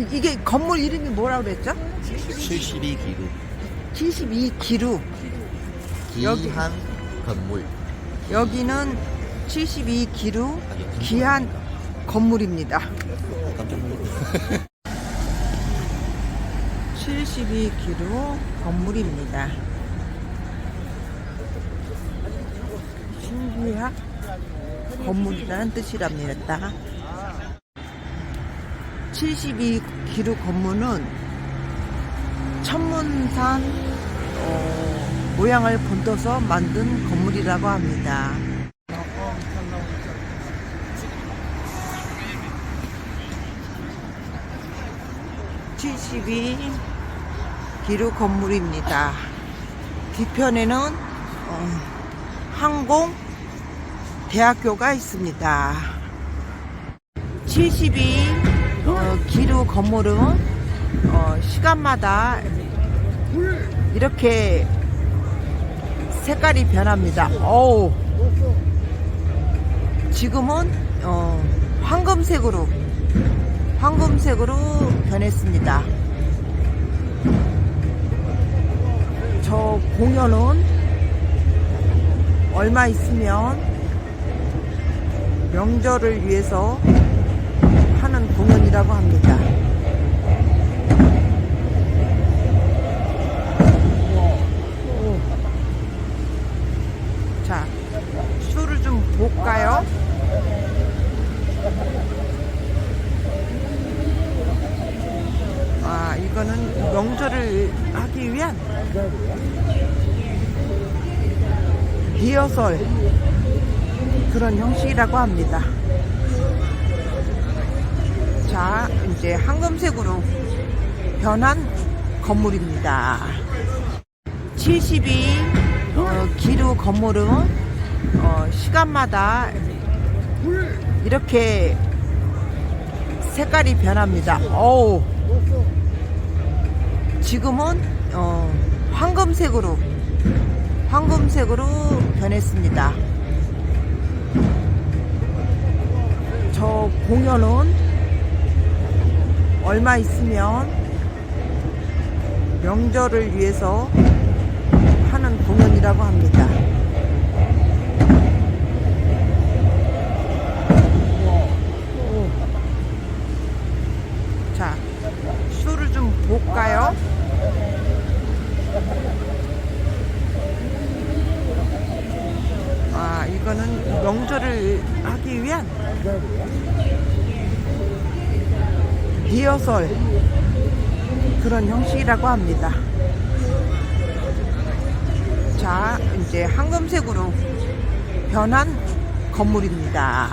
이- 이게 건물 이름이 뭐라고 그랬죠? 72기루 72기루. 여기. 기한 건물 여기는 72기루 아니, 기한 건물입니다. 깜짝 놀랐네 72기루 건물입니다. 신규약 건물이라는 뜻이랍니다. 72기루 건물은 천문산 어, 모양을 본떠서 만든 건물이라고 합니다. (72) 기루 건물입니다. 뒤편에는 어, 항공 대학교가 있습니다. 72 어, 기루 건물은 어, 시간마다 이렇게 색깔이 변합니다. 어우. 지금은 어, 황금색으로 황금색으로 변했습니다. 저 공연은 얼마 있으면 명절을 위해서 하는 공연 이라고 합니다. 자, 술을 좀 볼까요? 아, 이거는 명절을 하기 위한 리허설 그런 형식이라고 합니다. 자, 이제 황금색으로 변한 건물입니다. 72 어, 기루 건물은 어, 시간마다 이렇게 색깔이 변합니다. 어우. 지금은 어, 황금색으로 황금색으로 변했습니다. 저 공연은 얼마 있으면 명절을 위해서 하는 공연이라고 합니다. 자, 술을 좀 볼까요? 아, 이거는 명절을 하기 위한 리허설 그런 형식이라고 합니다. 자, 이제 황금색으로 변한 건물입니다.